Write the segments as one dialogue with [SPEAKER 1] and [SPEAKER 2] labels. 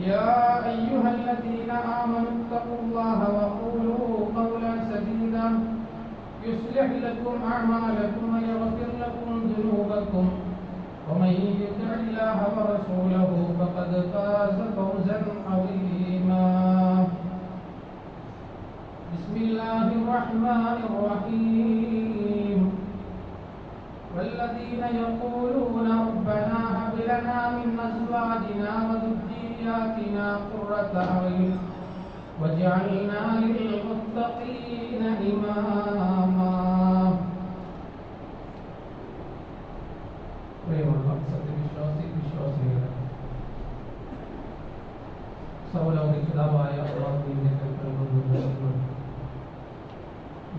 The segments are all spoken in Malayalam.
[SPEAKER 1] يا أيها الذين آمنوا اتقوا الله وقولوا قولا سديدا. يصلح لكم أعمالكم ويغفر لكم ذنوبكم. ومن يطع الله ورسوله فقد فاز فوزا عظيما. بسم الله الرحمن الرحيم. والذين يقولون ربنا هب لنا من أزواجنا وذرياتنا قرة اعين واجعلنا للمتقين اماما പ്രിയമുള്ള സത്യവിശ്വാസി വിശ്വാസികളെ സൗലൗകിതാവായ അള്ളാഹുവിന്റെ കൽപ്പനകളും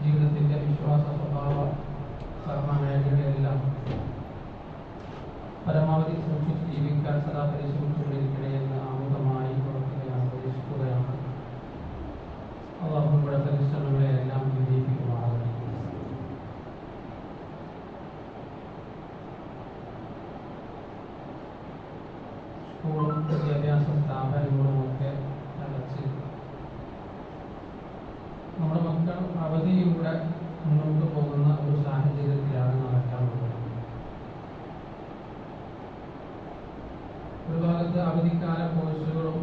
[SPEAKER 1] ജീവിതത്തിന്റെ വിശ്വാസ സ്വഭാവ കർമ്മമേഖലകളെല്ലാം പരമാവധി സൂക്ഷിച്ച് ജീവിക്കാൻ സദാ പരിശ്രമിച്ചുകൊണ്ടിരിക്കണേ അവധിയിലൂടെ മുന്നോട്ട് പോകുന്ന ഒരു സാഹചര്യത്തിലാണ് നടക്കാറുള്ളത്. ഒരു ഭാഗത്ത് അവധിക്കാല കോഴ്സുകളും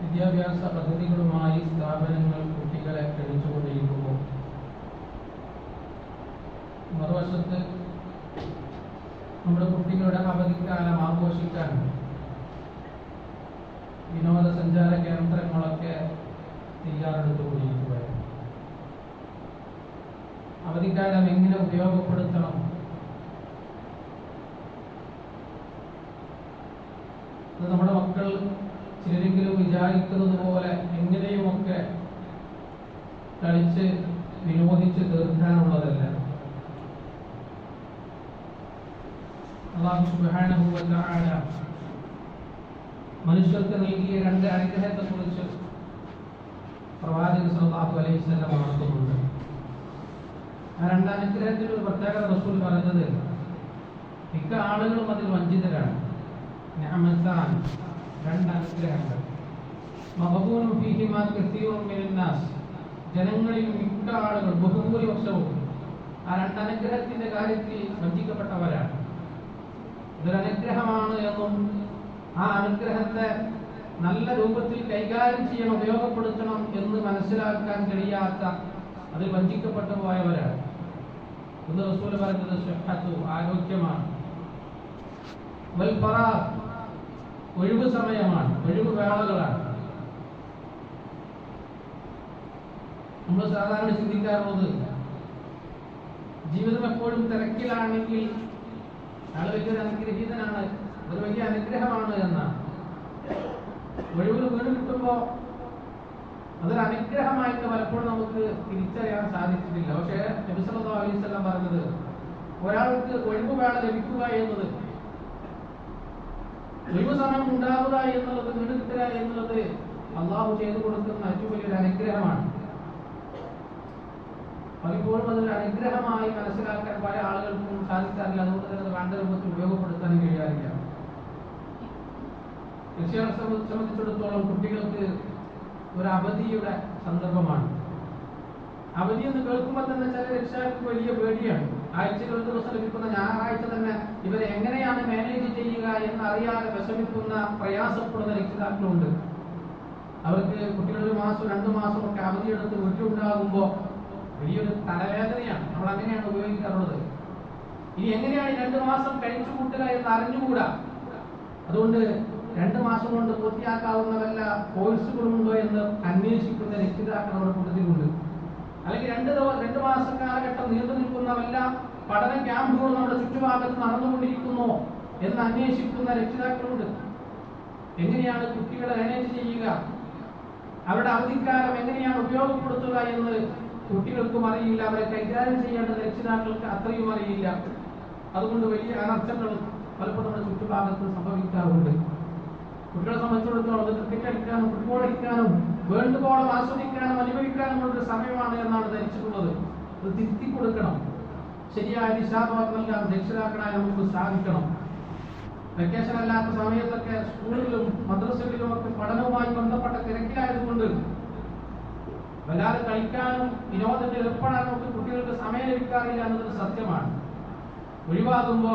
[SPEAKER 1] വിദ്യാഭ്യാസ പദ്ധതികളുമായി സ്ഥാപനങ്ങൾ കുട്ടികളെ ക്ഷണിച്ചുകൊണ്ടിരിക്കുമ്പോൾ മറുവശത്ത് നമ്മുടെ കുട്ടികളുടെ അവധിക്കാലം ആഘോഷിക്കാൻ വിനോദസഞ്ചാര കേന്ദ്രങ്ങളൊക്കെ തയ്യാറെടുത്തുകൊണ്ടിരിക്കുകയാണ് അവധിക്കാലം എങ്ങനെ ഉപയോഗപ്പെടുത്തണം? അത് നമ്മുടെ മക്കൾ ചിലരെങ്കിലും വിചാരിക്കുന്നത് പോലെ എങ്ങനെയുമൊക്കെ കളിച്ച് വിനോദിച്ച് തീർക്കാനുള്ളതല്ല. മനുഷ്യർക്ക് നൽകിയ രണ്ട് അനുഗ്രഹത്തെ കുറിച്ച് പ്രവാചകൻ സല്ലല്ലാഹു അലൈഹി വസല്ലം ഉണർത്തുന്നുണ്ട് ആ രണ്ടാം അനുഗ്രഹത്തിൽ ഒരു പ്രത്യേകത റസൂൽ പറഞ്ഞത് മിക്ക ആളുകളും അതിൽ വഞ്ചിതരാണ്. നിഅമത്താൻ രണ്ട് അനുഗ്രഹങ്ങൾ. മഹബൂനും ഫീഹിമാ കസീറും മിനൻ നാസ്. ജനങ്ങളിൽ മിക്ക ആളുകൾ ബഹുഭൂരിപക്ഷവും ആ രണ്ടനുഗ്രഹത്തിന്റെ കാര്യത്തിൽ വഞ്ചിക്കപ്പെട്ടവരാണ്. ഇതൊരനുഗ്രഹമാണ് എന്നും ആ അനുഗ്രഹത്തെ നല്ല രൂപത്തിൽ കൈകാര്യം ചെയ്യണം ഉപയോഗപ്പെടുത്തണം എന്ന് മനസ്സിലാക്കാൻ കഴിയാത്ത അതിൽ വഞ്ചിക്കപ്പെട്ടു പോയവരാണ്. ഒന്ന് റസൂൽ പറഞ്ഞത് സ്വഹത്തു ആരോഗ്യമാണ്. ഒഴിവ് സമയമാണ് ഒഴിവ് വേളകളാണ്. നമ്മൾ സാധാരണ ചിന്തിക്കാറുള്ളത് ജീവിതം എപ്പോഴും തിരക്കിലാണെങ്കിൽ അയാൾ വലിയൊരു അനുഗ്രഹീതനാണ് ഒരു വലിയ അനുഗ്രഹമാണ് എന്നാണ്. ഒഴിവിൽ വീട് കിട്ടുമ്പോ അതൊരു അനുഗ്രഹമായിട്ട് പലപ്പോഴും നമുക്ക് തിരിച്ചറിയാൻ സാധിച്ചിട്ടില്ല. പക്ഷേ നബിസല്ലാ അലൈവല്ലാം പറഞ്ഞത് ഒരാൾക്ക് ഒഴിവ് വേള ലഭിക്കുക എന്നത് ഒഴിവ് സമയം ഉണ്ടാവുക എന്നുള്ളത് വീട് കിട്ടുക എന്നുള്ളത് അള്ളാഹു ചെയ്തു കൊടുക്കുന്ന ഏറ്റവും വലിയൊരു അനുഗ്രഹമാണ്. പലപ്പോഴും അതൊരു അനുഗ്രഹമായി മനസ്സിലാക്കാൻ പല ആളുകൾക്കും സാധിക്കാറില്ല. അതുകൊണ്ട് തന്നെ അത് വേണ്ട രൂപത്തിൽ ഉപയോഗപ്പെടുത്താനും കഴിയാറില്ല. രക്ഷകളെ സംബന്ധിച്ചിടത്തോളം കുട്ടികൾക്ക് ഒരു അവധിയുടെ സന്ദർഭമാണ്. അവധി എന്ന് കേൾക്കുമ്പോൾ തന്നെ ചില രക്ഷകർക്ക് വലിയ പേടിയാണ്. ആഴ്ചയിൽ ഒരു ദിവസം ലഭിക്കുന്ന ഞായറാഴ്ച തന്നെ ഇവരെ എങ്ങനെയാണ് മാനേജ് ചെയ്യുക എന്ന് അറിയാതെ വിഷമിക്കുന്ന പ്രയാസപ്പെടുന്ന രക്ഷിതാക്കളുണ്ട്. അവർക്ക് കുട്ടികൾ ഒരു മാസം രണ്ടു മാസം ഒക്കെ അവധിയെടുത്ത് വീട്ടിലുണ്ടാകുമ്പോൾ വലിയൊരു തലവേദനയാണ്. നമ്മൾ അങ്ങനെയാണ് ഉപയോഗിക്കാറുള്ളത്. ഇനി എങ്ങനെയാണ് രണ്ടു മാസം കഴിച്ചു കൂട്ടുക എന്ന് അറിഞ്ഞുകൂടാ? അതുകൊണ്ട് രണ്ട് മാസം കൊണ്ട് പൂർത്തിയാക്കാവുന്ന വല്ല കോഴ്സുകളുണ്ടോ എന്ന് അന്വേഷിക്കുന്ന രക്ഷിതാക്കൾ നമ്മുടെ കൂട്ടത്തിലുണ്ട്. അല്ലെങ്കിൽ രണ്ട് രണ്ട് മാസ കാലഘട്ടം നീണ്ടു നിൽക്കുന്നവല്ല പഠന ക്യാമ്പുകൾ നമ്മുടെ ചുറ്റുഭാഗത്ത് നടന്നുകൊണ്ടിരിക്കുന്നോ എന്ന് അന്വേഷിക്കുന്ന രക്ഷിതാക്കളുണ്ട്. എങ്ങനെയാണ് കുട്ടികളെ മാനേജ് ചെയ്യുക? അവരുടെ അവധിക്കാലം എങ്ങനെയാണ് ഉപയോഗപ്പെടുത്തുക എന്ന് കുട്ടികൾക്കും അറിയില്ല. അവരെ കൈകാര്യം ചെയ്യേണ്ടത് രക്ഷിതാക്കൾക്ക് അത്രയും അറിയില്ല. അതുകൊണ്ട് വലിയ അനർത്ഥങ്ങൾ പലപ്പോഴും നമ്മുടെ ചുറ്റുഭാഗത്ത് സംഭവിക്കാറുണ്ട്. കുട്ടികളെ സംബന്ധിച്ചിടത്തോളം അത് ക്രിക്കറ്റ് കളിക്കാനും ഫുട്ബോൾ കളിക്കാനും വേൾഡ് ബോൾ ആസ്വദിക്കാനും അനുഭവിക്കാനും ഉള്ള സമയമാണ് എന്നാണ് ധരിച്ചിട്ടുള്ളത്. അത് തിരുത്തി കൊടുക്കണം. ശരിയായ ദിശാബോധം നൽകാൻ നമുക്ക് സാധിക്കണം. വെക്കേഷൻ അല്ലാത്ത സമയത്തൊക്കെ സ്കൂളിലും മദ്രസകളിലും ഒക്കെ പഠനവുമായി ബന്ധപ്പെട്ട തിരക്കിലായതുകൊണ്ട് വല്ലാതെ കളിക്കാനും വിനോദത്തിൽ ഏർപ്പെടാനും ഒക്കെ കുട്ടികൾക്ക് സമയം ലഭിക്കാറില്ല എന്നത് സത്യമാണ്. ഒഴിവാകുമ്പോ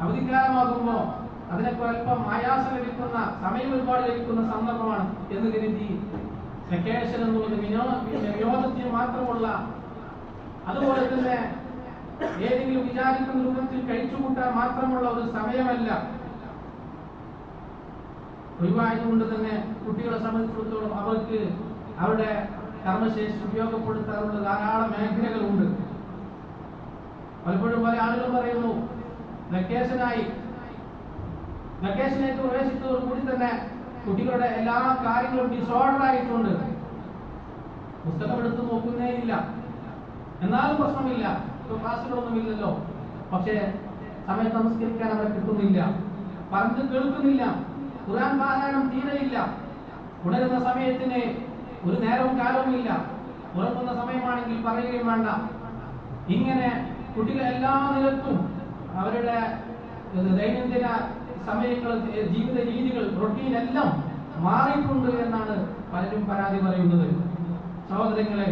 [SPEAKER 1] അവധിക്കാലമാകുമ്പോ അതിനൊക്കെ അല്പം ആയാസം ലഭിക്കുന്ന സമയം ഒരുപാട് ലഭിക്കുന്ന സന്ദർഭമാണ് എന്ന് കരുതി. വെക്കേഷൻ എന്നുള്ളത് വിനോദ വിനോദത്തിന് മാത്രമുള്ള അതുപോലെ തന്നെ ഏതെങ്കിലും വിചാരിക്കുന്ന രൂപത്തിൽ കഴിച്ചുകൂട്ടാൻ മാത്രമുള്ള ഒരു സമയമല്ല. ഒഴിവായതുകൊണ്ട് തന്നെ കുട്ടികളെ സംബന്ധിച്ചിടത്തോളം അവർക്ക് അവരുടെ കർമ്മശേഷി ഉപയോഗപ്പെടുത്താറുള്ള ധാരാളം മേഖലകളുണ്ട്. പലപ്പോഴും പല ആളുകൾ പറയുന്നു വെക്കേഷനായി വെക്കേഷനിലേക്ക് പ്രവേശിച്ചതോടുകൂടി തന്നെ കുട്ടികളുടെ എല്ലാ കാര്യങ്ങളും ഡിസോർഡർ ആയിട്ടുണ്ട്. പുസ്തകം എടുത്ത് നോക്കുന്നേ ഇല്ല. എന്നാലും പ്രശ്നമില്ല. ഇപ്പൊ ക്ലാസ്സുകളൊന്നും ഇല്ലല്ലോ. പക്ഷേ സമയത്ത് നമസ്കരിക്കാൻ അവരെ കിട്ടുന്നില്ല. പറഞ്ഞ് കേൾക്കുന്നില്ല. ഖുർആൻ പാരായണം തീരെയില്ല. ഉണരുന്ന സമയത്തിന് ഒരു നേരവും കാലവും ഇല്ല. ഉറങ്ങുന്ന സമയമാണെങ്കിൽ പറയുകയും വേണ്ട. ഇങ്ങനെ കുട്ടികളെല്ലാ നിലക്കും അവരുടെ ദൈനംദിന സമയങ്ങൾ ജീവിത രീതികൾ റൊട്ടീൻ എല്ലാം മാറിയിട്ടുണ്ട് എന്നാണ് പലരും പരാതി പറയുന്നത്. സഹോദരങ്ങളെ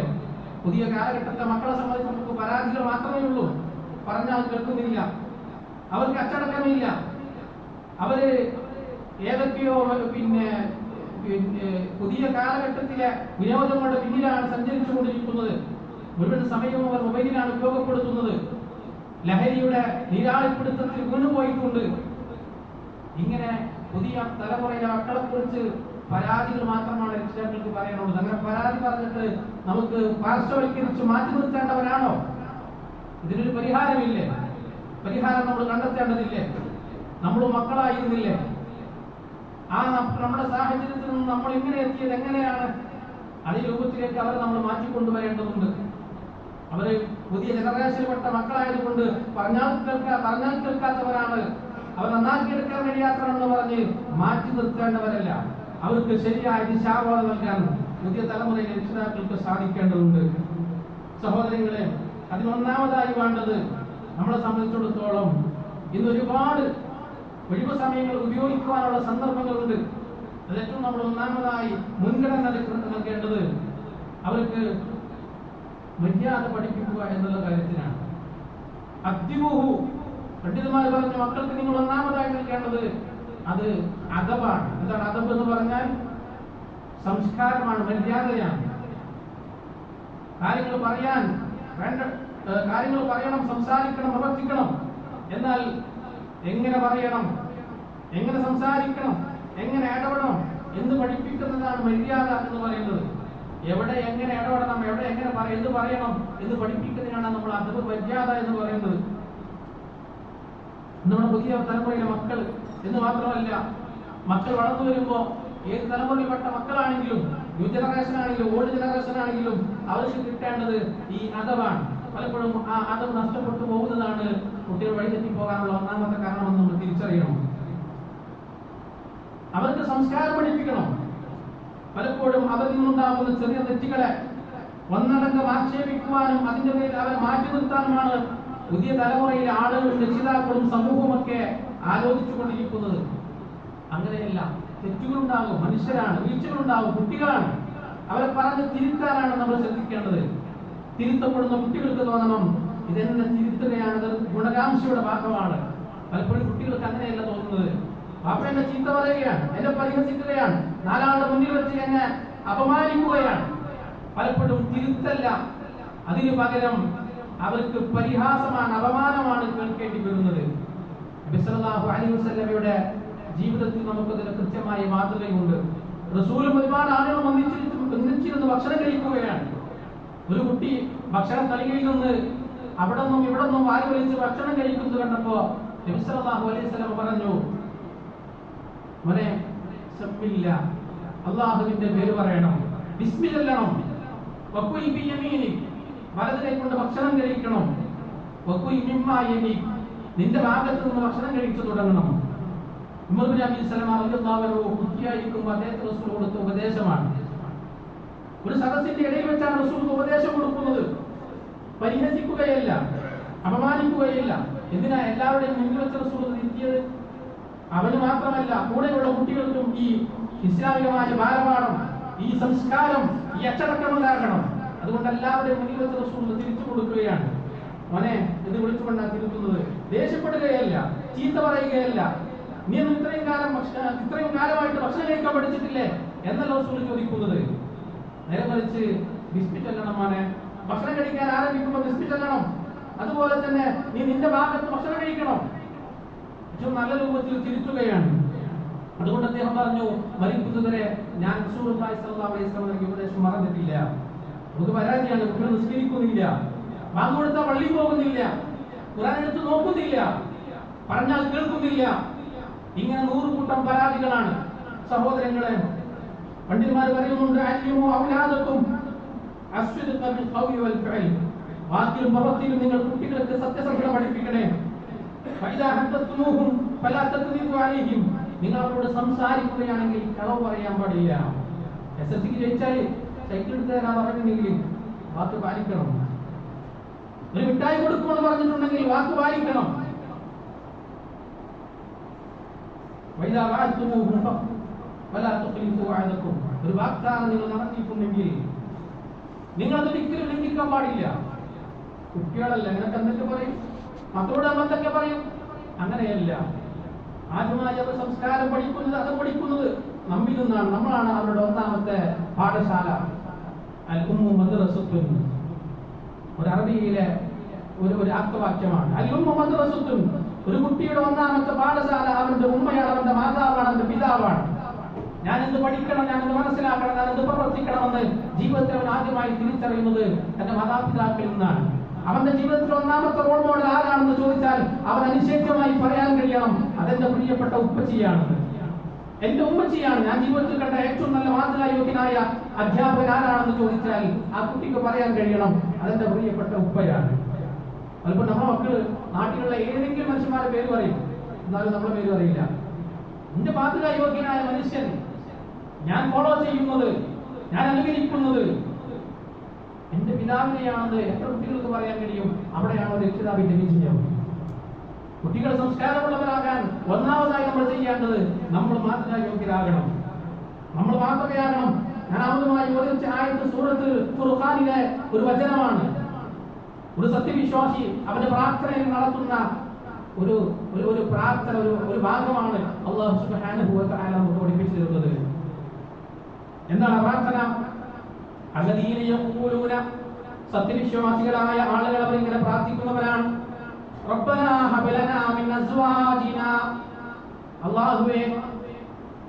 [SPEAKER 1] പുതിയ കാലഘട്ടത്തെ മക്കളെ സംബന്ധിച്ച് നമുക്ക് പരാതികൾ മാത്രമേ ഉള്ളൂ. പറഞ്ഞാൽ കേൾക്കുന്നില്ല. അവർക്ക് അച്ചടക്കമില്ല. അവർ ഏതൊക്കെയോ പിന്നെ പിന്നെ പുതിയ കാലഘട്ടത്തിലെ വിനോദങ്ങളുടെ പിന്നിലാണ് സഞ്ചരിച്ചുകൊണ്ടിരിക്കുന്നത്. മുഴുവൻ സമയവും അവർ മൊബൈലിലാണ് ഉപയോഗപ്പെടുത്തുന്നത്. ലഹരിയുടെ നീരാളിപ്പിടുത്തത്തിൽ വീണുപോയിട്ടുണ്ട് ഇങ്ങനെ പുതിയ തലമുറയിലെ മക്കളെ കുറിച്ച് പരാതികൾ മാത്രമാണ് രക്ഷിതാക്കൾക്ക് പറയാനുള്ളത്. അങ്ങനെ പരാതി പറഞ്ഞിട്ട് നമുക്ക് പാർശ്വവൽക്കരിച്ച് മാറ്റി നിർത്തേണ്ടവരാണോ? ഇതിനൊരു പരിഹാരമില്ലേ? പരിഹാരം നമ്മൾ കണ്ടെത്തേണ്ടതില്ലേ? നമ്മൾ മക്കളായിരുന്നില്ലേ? ആ നമ്മുടെ സാഹചര്യത്തിൽ നിന്ന് നമ്മൾ ഇങ്ങനെ എത്തിയത് എങ്ങനെയാണ്? അതേ രൂപത്തിലേക്ക് അവരെ നമ്മൾ മാറ്റിക്കൊണ്ടുവരേണ്ടതുണ്ട് അവർ പുതിയ ജനറേഷനിൽപ്പെട്ട മക്കളായതുകൊണ്ട് പറഞ്ഞാൽ കേൾക്കാ പറഞ്ഞാൽ കേൾക്കാത്തവരാണ്. അവർ നന്നാക്കിയെടുക്കാൻ കഴിയാത്തവരെന്ന് പറഞ്ഞ് മാറ്റി നിർത്തേണ്ടവരല്ല. അവർക്ക് ശരിയായ ദിശാബോധം നൽകാൻ പുതിയ തലമുറയിലെ രക്ഷിതാക്കൾക്ക് സാധിക്കേണ്ടതുണ്ട്. സഹോദരങ്ങളെ അതിനൊന്നാമതായി വേണ്ടത് നമ്മളെ സംബന്ധിച്ചിടത്തോളം ഇന്ന് ഒരുപാട് ഒഴിവ് സമയങ്ങൾ ഉപയോഗിക്കുവാനുള്ള സന്ദർഭങ്ങളുണ്ട്. അതേറ്റവും നമ്മൾ ഒന്നാമതായി മുൻഗണന നൽക- നൽകേണ്ടത് അവർക്ക് മര്യാദ പഠിപ്പിക്കുക എന്നുള്ള കാര്യത്തിനാണ്. അദ്യബുഹു പണ്ഡിതന്മാർ പറഞ്ഞു മക്കൾക്ക് നിങ്ങൾ ഒന്നാമതായി നൽകേണ്ടത് അത് അദബാണ്. എന്താണ് അദബ് എന്ന് പറഞ്ഞാൽ സംസ്കാരമാണ് മര്യാദയാണ്. കാര്യങ്ങൾ പറയാൻ വേണ്ട കാര്യങ്ങൾ പറയണം സംസാരിക്കണം പ്രവർത്തിക്കണം. എന്നാൽ എങ്ങനെ പറയണം? എങ്ങനെ സംസാരിക്കണം? എങ്ങനെ ഇടപെടണം? എന്ന് പഠിപ്പിക്കുന്നതാണ് മര്യാദ എന്ന് പറയുന്നത്. എവിടെ എങ്ങനെ ഇടപെടണം എവിടെ എങ്ങനെ എന്ത് പറയണം എന്ന് പഠിപ്പിക്കുന്നതിനാണ് നമ്മൾ അതവ് മര്യാദ എന്ന് പറയുന്നത്. നമ്മുടെ പുതിയ തലമുറയിലെ മക്കൾ എന്ന് മാത്രമല്ല മക്കൾ വളർന്നു വരുമ്പോ ഏത് തലമുറയിൽപ്പെട്ട മക്കളാണെങ്കിലും ന്യൂ ജനറേഷൻ ആണെങ്കിലും ഓൾഡ് ജനറേഷൻ ആണെങ്കിലും അവർക്ക് കിട്ടേണ്ടത് ഈ അതവാണ്. പലപ്പോഴും ആ അതവ് നഷ്ടപ്പെട്ടു പോകുന്നതാണ് കുട്ടികൾ വഴിതെറ്റി പോകാനുള്ള ഒന്നാമത്തെ കാരണമെന്ന് നമ്മൾ തിരിച്ചറിയണം. അവർക്ക് സംസ്കാരം പഠിപ്പിക്കണം. പലപ്പോഴും അവരിൽ നിന്നുണ്ടാകുന്ന ചെറിയ തെറ്റുകളെ ഒന്നടങ്കം ആക്ഷേപിക്കുവാനും അതിന്റെ പേരിൽ അവരെ മാറ്റി നിർത്താനുമാണ് പുതിയ തലമുറയിലെ ആളുകളും രക്ഷിതാക്കളും സമൂഹമൊക്കെ ആലോചിച്ചുകൊണ്ടിരിക്കുന്നത് അങ്ങനെയല്ല. തെറ്റുകളുണ്ടാകും. മനുഷ്യരാണ് വീഴ്ചകളുണ്ടാകും. കുട്ടികളാണ്. അവരെ പറഞ്ഞ് തിരുത്താനാണ് നമ്മൾ ശ്രദ്ധിക്കേണ്ടത്. തിരുത്തപ്പെടുന്ന കുട്ടികൾക്ക് തോന്നണം. ഇതെന്നെ തിരുത്തുകയാണ് ഇത് ഗുണകാംക്ഷയുടെ ഭാഗമാണ്. പലപ്പോഴും കുട്ടികൾക്ക് അങ്ങനെയല്ല തോന്നുന്നത്. പാപ്പ എന്നെ ചീത്ത പറയുകയാണ്. എന്നെ പരിഹസിക്കുകയാണ്. നാലാളുടെ മുന്നിൽ വെച്ച് എന്നെ അപമാനിക്കുകയാണ്. പലപ്പോഴും തിരുത്തല്ല. അതിനു പകരം അവർക്ക് പരിഹാസമാണ് അപമാനമാണ് കേൾക്കേണ്ടി വരുന്നത്. ബിസലാഹു സല്ലല്ലാഹു അലൈഹി ജീവിതത്തിൽ നമുക്കതിന് കൃത്യമായ മാതൃകയുണ്ട്. റസൂലും ഒരുപാട് ആളുകൾ ഒന്നിച്ചിരുന്ന് ഭക്ഷണം കഴിക്കുകയാണ്. ഒരു കുട്ടി ഭക്ഷണ തളികയിൽ നിന്ന് അവിടെ നിന്നും ഇവിടെ നിന്നും വാരി വലിച്ച് ഭക്ഷണം കഴിക്കുന്നത് കണ്ടപ്പോ നബി സല്ലല്ലാഹു അലൈഹി വസല്ലം പറഞ്ഞു മോനെ സമ്മില്ല അള്ളാഹുവിന്റെ പേര് പറയണം. ബിസ്മി ചൊല്ലണം വക്കുൽ ബി യമീനിക് വലത് കൈ കൊണ്ട് ഭക്ഷണം കഴിക്കണം. നിന്റെ ഭാഗത്ത് നിന്ന് ഭക്ഷണം കഴിച്ചു തുടങ്ങണം. ഉമർ ബിൻ അബി സലമ റളിയല്ലാഹു അൻഹു കുട്ടിയായിരിക്കുമ്പോൾ അദ്ദേഹത്തെ റസൂൽ കൊടുത്ത ഉപദേശമാണ്. ഒരു സദസ്സിന്റെ ഇടയിൽ വെച്ചാണ് റസൂൽ ഉപദേശം കൊടുക്കുന്നത്. പരിഹസിക്കുകയല്ല അപമാനിക്കുകയില്ല. എന്തിനാ എല്ലാവരുടെയും മുന്നിൽ വെച്ച റസൂൽ തിരുത്തിയത്? അവന് മാത്രമല്ല കൂടെയുള്ള കുട്ടികൾക്കും ഈ ഇസ്ലാമികമായ ബാലപാഠം ഈ സംസ്കാരം ഈ അച്ചടക്കം ഉണ്ടാകണം അതുകൊണ്ട് എല്ലാവരുടെയും മുന്നിൽ വെച്ച റസൂൽ തിരിച്ചു കൊടുക്കുകയാണ്. മോനെ ഇത് വിളിച്ചുകൊണ്ടാണ് തിരുത്തുന്നത്. ദേഷ്യപ്പെടുകയല്ല ചീത്ത പറയുകയല്ല. നീ ഒന്നും ഇത്രയും കാലം ഇത്രയും കാലമായിട്ട് ഭക്ഷണം കഴിക്കാൻ പഠിച്ചിട്ടില്ലേ? എന്നല്ല റസൂൽ ചോദിക്കുന്നത്. നേരെ മറിച്ച് ബിസ്മിറ്റ് ചൊല്ലണം മോനെ. ഭക്ഷണം കഴിക്കാൻ ആരംഭിക്കുമ്പോൾ ബിസ്മിറ്റ് ചൊല്ലണം. അതുപോലെ തന്നെ നീ നിന്റെ ഭാഗത്ത് ഭക്ഷണം കഴിക്കണം. ഏറ്റവും നല്ല രൂപത്തിൽ തിരുത്തുകയാണ്. അതുകൊണ്ട് അദ്ദേഹം പറഞ്ഞു മരിക്കുന്നതുവരെ ഞാൻ ഉപദേശം മറന്നിട്ടില്ല. നമുക്ക് പരാതിയാണ്. കുട്ടികൾ നിസ്കരിക്കുന്നില്ല. ബാങ്ക് പള്ളി പോകുന്നില്ല. ഖുറാൻ എടുത്ത് നോക്കുന്നില്ല. പറഞ്ഞാൽ കേൾക്കുന്നില്ല. ഇങ്ങനെ നൂറ് കൂട്ടം പരാതികളാണ്. സഹോദരങ്ങളെ പണ്ഡിതന്മാർ പറയുന്നുണ്ട് അല്യമോ അവലാദക്കും വാക്കിലും പ്രവൃത്തിയിലും നിങ്ങൾ കുട്ടികൾക്ക് സത്യസന്ധത പഠിപ്പിക്കണേ. നിങ്ങൾ അവരോട് സംസാരിക്കുകയാണെങ്കിൽ കളവ് പറയാൻ പാടില്ല. എസ് എസ് സിക്ക് ജയിച്ചാൽ സൈക്കിൾ എടുത്ത് പറഞ്ഞിട്ടുണ്ടെങ്കിൽ വാക്ക് പാലിക്കണം. ഒരു മിഠായി കൊടുക്കുമെന്ന് പറഞ്ഞിട്ടുണ്ടെങ്കിൽ വാക്ക് പാലിക്കണം. ഒരു വാഗ്ദാനം നിങ്ങൾ നടത്തിയിട്ടുണ്ടെങ്കിൽ ഒരിക്കലും ലംഘിക്കാൻ പാടില്ല. കുട്ടികളല്ല നിനക്ക് എന്തൊക്കെ പറയും? മക്കളോട് നമ്മൾ എന്തൊക്കെ പറയും? അങ്ങനെയല്ല. ആദ്യമായി അവർ സംസ്കാരം പഠിക്കുന്നത് അത് പഠിക്കുന്നത് നമ്മിൽ നിന്നാണ്. നമ്മളാണ് അവരുടെ ഒന്നാമത്തെ പാഠശാല. അൽ മദ്രസത്തുൻ. ഒരു അറബിയിലെ ഒരു ഒരു ആപ്തവാക്യമാണ്. അൽ മദ്രസത്തുൻ. ഒരു കുട്ടിയുടെ ഒന്നാമത്തെ പാഠശാല അവന്റെ ഉമ്മയാണ് അവന്റെ മാതാവാണ് അവന്റെ പിതാവാണ്. ഞാൻ എന്ത് പഠിക്കണം ഞാൻ എന്ത് മനസ്സിലാക്കണം ഞാൻ എന്ത് പ്രവർത്തിക്കണമെന്ന് ജീവിതത്തിൽ അവൻ ആദ്യമായി തിരിച്ചറിയുന്നത് തന്റെ മാതാപിതാക്കളിൽ നിന്നാണ്. അവന്റെ ജീവിതത്തിൽ ഒന്നാമത്തെ റോൾ മോഡൽ ആരാണെന്ന് ചോദിച്ചാൽ അവൻ അനിശ്ചയമായി പറയാൻ കഴിയണം. അതെന്റെ പ്രിയപ്പെട്ട ഉപ്പച്ചിയാണെന്ന് എന്റെ ഉമ്മച്ചിയാണ് ഞാൻ ജീവിതത്തിൽ കണ്ട ഏറ്റവും നല്ല മാതൃകായോഗ്യനായ അധ്യാപകൻ ആരാണെന്ന് ചോദിച്ചാൽ ആ കുട്ടിക്ക് പറയാൻ കഴിയണം. അതെന്റെ പ്രിയപ്പെട്ട ഉപ്പയാണ്. ചിലപ്പോൾ നമ്മുടെ മക്കൾ നാട്ടിലുള്ള ഏതെങ്കിലും മനുഷ്യന്മാരെ പേര് പറയും. എന്നാലും നമ്മുടെ പേര് അറിയില്ല. എന്റെ മാതൃകായോഗ്യനായ മനുഷ്യൻ ഞാൻ ഫോളോ ചെയ്യുന്നത് ഞാൻ അനുകരിക്കുന്നത് എന്റെ പിതാവിനെയാണെന്ന് എത്ര കുട്ടികൾക്ക് പറയാൻ കഴിയും? അവിടെയാണ് രക്ഷിതാവിന്റെ വിജയം. കുട്ടികൾ സംസ്കാരമുള്ളവരാകാൻ ഒന്നാമതായി നമ്മൾ ചെയ്യേണ്ടത് നമ്മൾ മാതൃകായോഗ്യരാകണം നമ്മൾ മാതൃകയാകണം ഞാൻ ആദ്യമായി ഓദിച്ച ആയത്ത് സൂറത്ത് ഫുർഖാനിലെ ഒരു വചനമാണ്. ഒരു സത്യവിശ്വാസി അവന്റെ പ്രാർത്ഥനയിൽ നടത്തുന്ന ഒരു ഒരു ഒരു പ്രാർത്ഥന ഒരു ഒരു ഭാഗമാണ് അള്ളാഹു സുബ്ഹാനഹു വ തആല നമുക്ക് പഠിപ്പിച്ചു എന്താണ് പ്രാർത്ഥന? അല്ലദീന യഖൂലൂന. സത്യവിശ്വാസികളായ ആളുകൾ അവർ ഇങ്ങനെ പ്രാർത്ഥിക്കുന്നവരാണ്. റബ്ബനാ ഹബ് ലനാ മിൻ അസ്വാജിനാ അല്ലാഹുവേ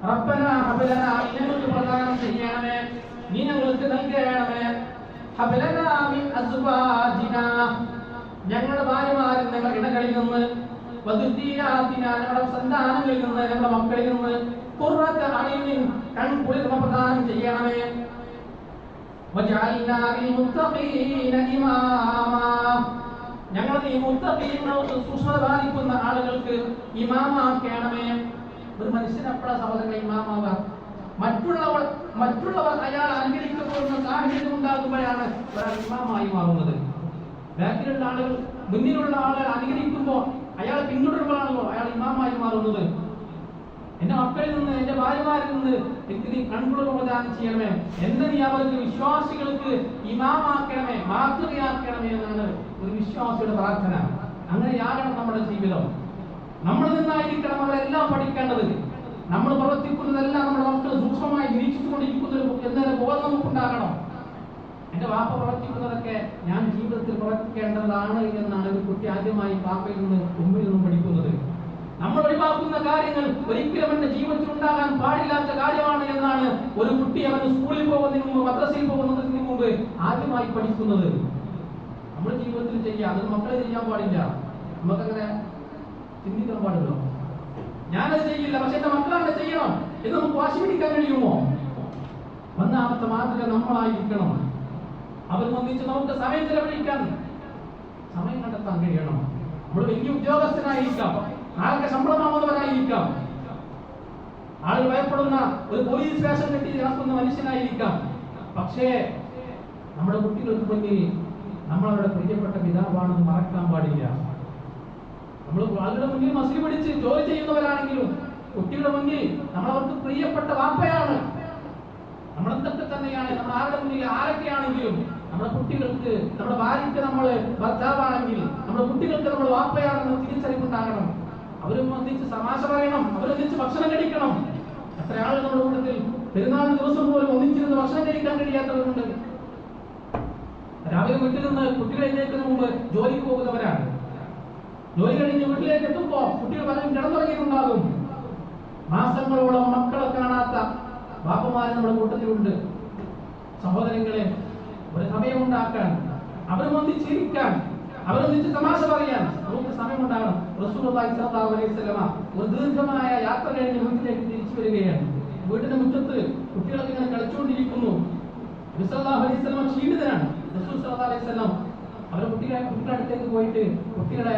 [SPEAKER 1] റബ്ബനാ ഹബ് ലനാ ഞങ്ങൾക്ക് പ്രദാനം ചെയ്യണമേ നീ ഞങ്ങൾക്ക് നൽകണമേ ഹബ് ലനാ മിൻ അസ്വാജിനാ ഞങ്ങളുടെ ഭാര്യമാരിൽ ഞങ്ങളുടെ ഇടകളിൽ നിന്ന് വധുദ്ധീയാത്തിന ഞങ്ങളുടെ സന്താനങ്ങളിൽ നിന്ന് ഞങ്ങളുടെ മക്കളിൽ നിന്ന് കുറത്ത അണിയിൽ കൺകുളിർമ പ്രദാനം ചെയ്യണമേ وجعلنا للمتقين إماما ഞങ്ങൾ ഈ മുത്തഖീങ്ങൾക്ക് സൂക്ഷ്മത പാലിക്കുന്ന ആളുകൾക്ക് ഇമാമാക്കേണമേ. ഒരു മനുഷ്യൻ എപ്പോഴാ സഹോദരങ്ങളെ ഇമാമാവുക. മറ്റുള്ളവർ മറ്റുള്ളവർ അയാൾ അനുകരിക്കപ്പെടുന്ന സാഹചര്യം ഉണ്ടാകുമ്പോഴാണ് ഒരാൾ ഇമാമായി മാറുന്നത്. ബാക്കിലുള്ള ആളുകൾ മുന്നിലുള്ള ആളുകൾ അനുകരിക്കുമ്പോൾ അയാൾ പിന്തുടരുമ്പോഴാണല്ലോ അയാൾ ഇമാമായി മാറുന്നത്. എന്റെ മക്കളിൽ നിന്ന് എന്റെ ഭാര്യമാരിൽ നിന്ന് എനിക്ക് നീ കൺകുളിർ പ്രദാനം ചെയ്യണമേ. എന്നെ നീ അവർക്ക് വിശ്വാസികൾക്ക് ഇമാമാക്കണമേ മാതൃകയാക്കണമേ എന്നാണ് ഒരു വിശ്വാസിയുടെ പ്രാർത്ഥന. അങ്ങനെയാകണം നമ്മുടെ ജീവിതം. നമ്മൾ നിന്നായിരിക്കണം അവരെല്ലാം പഠിക്കേണ്ടത്. നമ്മൾ പ്രവർത്തിക്കുന്നതെല്ലാം നമ്മുടെ മക്കൾ സൂക്ഷ്മമായി നിരീക്ഷിച്ചുകൊണ്ടിരിക്കുന്ന എന്നൊരു ബോധം നമുക്കുണ്ടാകണം. എന്റെ വാപ്പ പ്രവർത്തിക്കുന്നതൊക്കെ ഞാൻ ജീവിതത്തിൽ പ്രവർത്തിക്കേണ്ടതാണ് എന്നാണ് ഒരു കുട്ടി ആദ്യമായി പാപ്പയിൽ നിന്ന് മുമ്പിൽ നിന്നും പഠിക്കുന്നത്. നമ്മൾ ഒഴിവാക്കുന്ന കാര്യങ്ങൾ ഒരിക്കലും എന്റെ ജീവിതത്തിൽ ഉണ്ടാകാൻ പാടില്ലാത്ത കാര്യമാണ് എന്നാണ് ഒരു കുട്ടി അവൻ സ്കൂളിൽ പോകുന്നതിന് മുമ്പ് മദ്രസയിൽ പോകുന്നതിന് മുമ്പ് ആദ്യമായി പഠിക്കുന്നത്. നമ്മുടെ ജീവിതത്തിൽ ചെയ്യാം. അത് മക്കളെ ചെയ്യാൻ പാടില്ല. നമുക്കങ്ങനെ ചിന്തിക്കാൻ പാടില്ല. ഞാനത് ചെയ്യില്ല. പക്ഷെ എന്റെ മക്കളാണ് ചെയ്യണം. എന്ന് നമുക്ക് വാശി പിടിക്കാൻ കഴിയുമോ? ഒന്നാമത്തെ മാതൃക നമ്മളായിരിക്കണം. അവർ ഒന്നിച്ച് നമുക്ക് സമയം ചെലവഴിക്കാൻ സമയം കണ്ടെത്താൻ കഴിയണം. നമ്മൾ വലിയ ഉദ്യോഗസ്ഥനായിരിക്കാം. ആൾക്ക് ശമ്പളം വാങ്ങുന്നവരായിരിക്കാം ആളുകൾ ഭയപ്പെടുന്ന ഒരു പോലീസ് സ്റ്റേഷൻ കെട്ടി നടക്കുന്ന മനുഷ്യനായിരിക്കാം. പക്ഷേ നമ്മുടെ കുട്ടികൾക്ക് മുന്നിൽ നമ്മൾ അവരുടെ പ്രിയപ്പെട്ട പിതാവാണെന്ന് മറക്കാൻ പാടില്ല. നമ്മൾ ആളുടെ മുന്നിൽ മസിൽ പിടിച്ച് ജോലി ചെയ്യുന്നവരാണെങ്കിലും കുട്ടികളുടെ മുന്നിൽ നമ്മൾ അവർക്ക് പ്രിയപ്പെട്ട വാപ്പയാണ്. നമ്മൾ എന്തൊക്കെ തന്നെയാണ് നമ്മൾ ആരുടെ മുന്നിൽ ആരൊക്കെയാണെങ്കിലും നമ്മുടെ കുട്ടികൾക്ക് നമ്മുടെ ഭാര്യയ്ക്ക് നമ്മൾ ഭർത്താവാണെങ്കിൽ നമ്മുടെ കുട്ടികൾക്ക് നമ്മൾ വാപ്പയാണെന്ന് തിരിച്ചറിവുണ്ടാകണം. അവരും ഒന്നിച്ച് തമാശ പറയണം. അവരൊന്നിച്ച് ഭക്ഷണം കഴിക്കണം. എത്ര ആളുകൾ നമ്മുടെ കൂട്ടത്തിൽ? പെരുന്നാൾ ദിവസം പോലും ഒന്നിച്ചിരുന്ന് ഭക്ഷണം കഴിക്കാൻ കഴിയാത്തവരുണ്ട് രാവിലെ വീട്ടിൽ നിന്ന് കുട്ടികൾ എഴുന്നേൽക്കുന്ന മുമ്പ് ജോലിക്ക് പോകുന്നവരാണ്. ജോലി കഴിഞ്ഞ് വീട്ടിലേക്ക് എത്തുമ്പോ കുട്ടികൾ പലരും കിടന്നുറങ്ങിയിട്ടുണ്ടാകും. മാസങ്ങളോളം മക്കളെ കാണാത്ത ബാപ്പമാര് നമ്മുടെ കൂട്ടത്തിലുണ്ട്. സഹോദരങ്ങളെ ഒരു സമയമുണ്ടാക്കാൻ അവരും ഒന്നിച്ചിരിക്കാൻ അവരൊന്നിച്ച് തമാശ പറയാണ്. നമുക്ക് സമയമുണ്ടാകണം റസൂലുള്ളാഹി സ്വല്ലല്ലാഹു അലൈഹി വസല്ലമ ഒരു ദീർഘമായ യാത്ര കഴിഞ്ഞ് വീട്ടിലേക്ക് തിരിച്ചു വരികയാണ്. വീടിന്റെ മുറ്റത്ത് കുട്ടികളൊക്കെ ഇങ്ങനെ കളിച്ചുകൊണ്ടിരിക്കുന്നു. അലൈഹി വസല്ലമ ക്ഷീണിതനാണ്. റസൂൽ സല്ലല്ലാഹു അലൈഹി വസല്ലം അവരുടെ കുട്ടികളെ കുട്ടികളുടെ അടുത്തേക്ക് പോയിട്ട് കുട്ടികളെ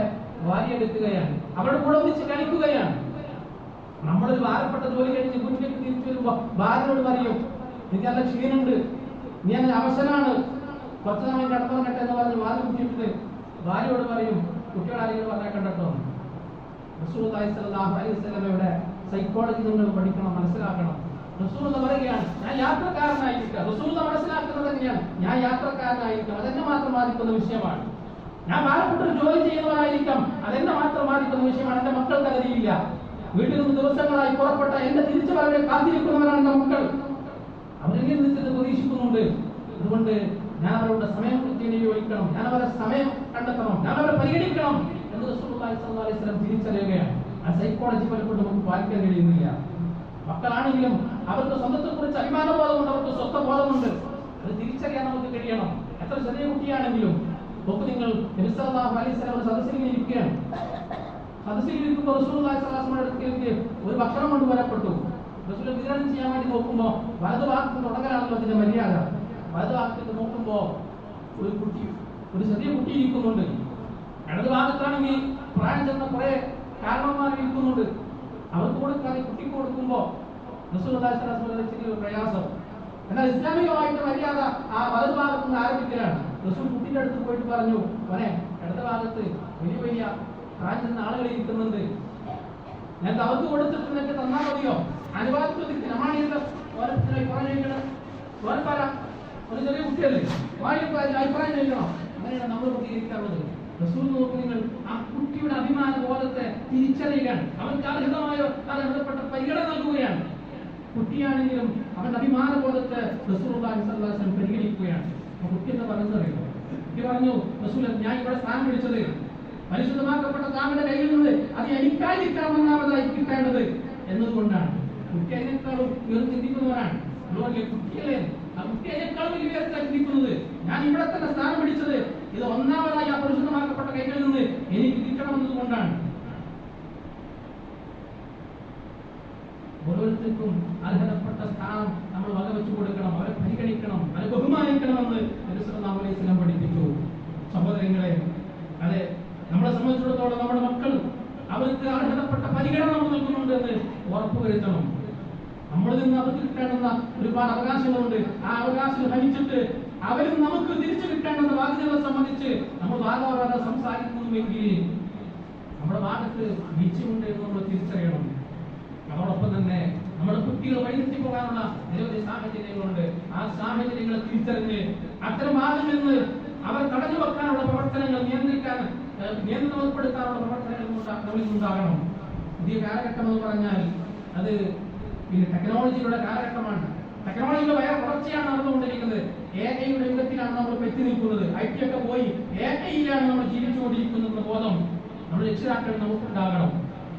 [SPEAKER 1] വാരിയെടുക്കുകയാണ്. അവരുടെ കൂടെ ഒന്നിച്ച് കളിക്കുകയാണ്. നമ്മളൊരു ഭാരപ്പെട്ട ജോലി കഴിഞ്ഞ് വീട്ടിലേക്ക് തിരിച്ചു വരുമ്പോ ഭാര്യയോട് പറയും എനിക്ക് നല്ല ക്ഷീണുണ്ട്. നീ നല്ല അവസരമാണ് കുറച്ചു സമയം കിടന്നുറങ്ങട്ടെ എന്ന് പറഞ്ഞ് വാതിൽ കുട്ടിയിട്ട് ഭാര്യയോട് പറയും കുട്ടികളായിരുന്നു ആരെങ്കിലും പറഞ്ഞാൽ കണ്ടോ റസൂലുള്ളാഹി സ്വല്ലല്ലാഹു അലൈഹി സൈക്കോളജി നിങ്ങൾ പഠിക്കണം മനസ്സിലാക്കണം. റസൂൽ പറയുകയാണ് ഞാൻ യാത്രക്കാരനായിരിക്കുക റസൂൽ മനസ്സിലാക്കുന്നത് എങ്ങനെയാണ് ഞാൻ യാത്രക്കാരനായിരിക്കാം. അതെന്നെ മാത്രം ബാധിക്കുന്ന വിഷയമാണ്. ഞാൻ ഭാരപ്പെട്ട ഒരു ജോലി ചെയ്യുന്നവരായിരിക്കാം അതെന്നെ മാത്രം ബാധിക്കുന്ന വിഷയമാണ്. എന്റെ മക്കൾക്ക് അറിയില്ല വീട്ടിൽ നിന്ന് ദിവസങ്ങളായി പുറപ്പെട്ട എന്റെ തിരിച്ചു വരവെ കാത്തിരിക്കുന്നവരാണ് എന്റെ മക്കൾ. അവരെങ്ങനെ നിന്നിട്ട് പ്രതീക്ഷിക്കുന്നുണ്ട്? അതുകൊണ്ട് ഞാൻ അവരുടെ സമയം വിനിയോഗിക്കണം ഞാൻ അവരുടെ സമയം കണ്ടെത്തണം. ഞാൻ അവരെ പരിഗണിക്കണം. എന്ന് റസൂലുള്ളാഹി സ്വല്ലല്ലാഹു അലൈഹി വസല്ലം തിരിച്ചറിയുകയാണ്. ആ സൈക്കോളജി പലപ്പോഴും നമുക്ക് പാലിക്കാൻ കഴിയുന്നില്ല. മക്കളാണെങ്കിലും അവർക്ക് സ്വന്തത്തെ കുറിച്ച് അഭിമാനബോധമുണ്ട് അവർക്ക് സ്വത്വബോധമുണ്ട്. അത് തിരിച്ചറിയാൻ നമുക്ക് കഴിയണം. എത്ര ചെറിയ കുട്ടിയാണെങ്കിലും നോക്ക് നിങ്ങൾ ഒരു സദസ്സിൽ ഇരിക്കുകയാണ്. ഒരു ഭക്ഷണം കൊണ്ടുവരപ്പെട്ടു റസൂൽ വിതരണം ചെയ്യാൻ വേണ്ടി നോക്കുമ്പോൾ വലതു ഭാഗത്ത് തുടങ്ങലാണല്ലോ അതിന്റെ മര്യാദ. വലത് ഭാഗത്തേക്ക് നോക്കുമ്പോൾ ഒരു കുട്ടി ഒരു ചെറിയ കുട്ടി ഇരിക്കുന്നുണ്ട്. ഇടത് ഭാഗത്താണെങ്കിൽ പ്രായം ചെന്ന കുറെ കാരണവന്മാർ ഇരിക്കുന്നുണ്ട്. അവർക്ക് കൊടുക്കാതെ കുട്ടിക്ക് ചെറിയൊരു പ്രയാസം. എന്നാൽ ഇസ്ലാമികമായിട്ട് മര്യാദ ആ വലത് ഭാഗത്ത് നിന്ന് ആരംഭിക്കലാണ്. റസൂൽ കുട്ടിന്റെ അടുത്ത് പോയിട്ട് പറഞ്ഞു മോനെ ഇടത് ഭാഗത്ത് വലിയ വലിയ പ്രായം ചെന്ന ആളുകൾ ഇരിക്കുന്നുണ്ട്. ഞാൻ അവർക്ക് കൊടുത്തിട്ട് നിനക്ക് തന്നാൽ മതിയോ? അനുവാദത്തിൽ നമ്മളാണ് ഓരോരുത്തരെ അഭിപ്രായം ചോദിക്കണം ഓരോ പറ. ഒരു ചെറിയ കുട്ടിയല്ലേ? വായിപ്പ അഭിപ്രായം ചോദിക്കണം അങ്ങനെയാണ് നമ്മൾ പ്രതികരിക്കാറുള്ളത് റസൂൽ നോക്ക് നിങ്ങൾ ആ കുട്ടിയുടെ അഭിമാന ബോധത്തെ തിരിച്ചറിയുകയാണ്. അവർക്ക് അർഹതമായോ അർഹതപ്പെട്ട പരിഗണന നൽകുകയാണ്. കുട്ടിയാണെങ്കിലും അവന്റെ അഭിമാന ബോധത്തെ വസല്ലം പരിഗണിക്കുകയാണ്. കുട്ടി എന്ന് പറഞ്ഞറിയോ കുട്ടി പറഞ്ഞു റസൂൽ ഞാൻ ഇവിടെ സ്ഥാനം പിടിച്ചത് പരിശുദ്ധമാക്കപ്പെട്ട താങ്കളുടെ കയ്യിൽ നിന്ന് അത് എനിക്കായിരിക്കാം ഒന്നാമതായി കിട്ടേണ്ടത്. എന്നതുകൊണ്ടാണ് കുട്ടി അതിനേക്കാളും ഉയർന്നിരിക്കുന്നവരാണ് അതുപോലെ കുട്ടികളെ ആ കുട്ടി അതിനേക്കാളും വലിയ ഉയർത്താൻ ഞാൻ ഇവിടെ തന്നെ സ്ഥാനം പിടിച്ചത് ഇത് ഒന്നാമതായി അപരിശുദ്ധമാക്കപ്പെട്ട കൈകളിൽ നിന്ന് എനിക്ക് കിട്ടണമെന്നതുകൊണ്ടാണ് ഓരോരുത്തർക്കും അർഹതപ്പെട്ട സ്ഥാനം നമ്മൾ വകവെച്ചു കൊടുക്കണം അവരെ പരിഗണിക്കണം അവരെ ബഹുമാനിക്കണമെന്ന് സ്വലം പഠിപ്പിച്ചു. സഹോദരങ്ങളെ അതെ നമ്മളെ സംബന്ധിച്ചിടത്തോളം നമ്മുടെ മക്കൾ അവർക്ക് അർഹതപ്പെട്ട പരിഗണന നമ്മൾ നൽകുന്നുണ്ട് എന്ന് ഉറപ്പുവരുത്തണം. നമ്മളിൽ നിന്ന് അവർക്ക് കിട്ടേണ്ടുന്ന ഒരുപാട് അവകാശങ്ങളുണ്ട്. ആ അവകാശം ഹനിച്ചിട്ട് അവരിൽ നമുക്ക് തിരിച്ചു കിട്ടേണ്ടുന്ന ബാധ്യതകളെ സംബന്ധിച്ച് നമ്മൾ വാദവാദം സംസാരിക്കുന്നുവെങ്കിൽ നമ്മുടെ ഭാഗത്ത് വീഴ്ചയുണ്ട് എന്ന് നമ്മൾ തിരിച്ചറിയണം. അതോടൊപ്പം തന്നെ നമ്മുടെ കുട്ടികൾ വഴിതെറ്റി പോകാനുള്ള നിരവധി സാഹചര്യങ്ങളുണ്ട്. ആ സാഹചര്യങ്ങളെ തിരിച്ചറിഞ്ഞ് അത്തരം ഭാഗങ്ങളിൽ നിന്ന് അവർ തടഞ്ഞു വെക്കാനുള്ള പ്രവർത്തനങ്ങൾ നിയന്ത്രിക്കാൻ നിയന്ത്രണപ്പെടുത്താനുള്ള പ്രവർത്തനങ്ങൾ നമ്മളിൽ ഉണ്ടാകണം പുതിയ കാലഘട്ടം എന്ന് പറഞ്ഞാൽ അത് പിന്നെ ടെക്നോളജിയുടെ കാലഘട്ടമാണ്. ടെക്നോളജിയുടെ വയർ വളർച്ചയാണ് നടന്നുകൊണ്ടിരിക്കുന്നത്. എ ഐയുടെ യുഗത്തിലാണ് നമ്മൾ പെറ്റി നിൽക്കുന്നത്. ഐ ടി ഒക്കെ പോയി എ ഐയിലാണ് നമ്മൾ ജീവിച്ചുകൊണ്ടിരിക്കുന്നത് ബോധം നമ്മൾ രക്ഷിതാക്കൾ നമുക്കുണ്ടാകണം.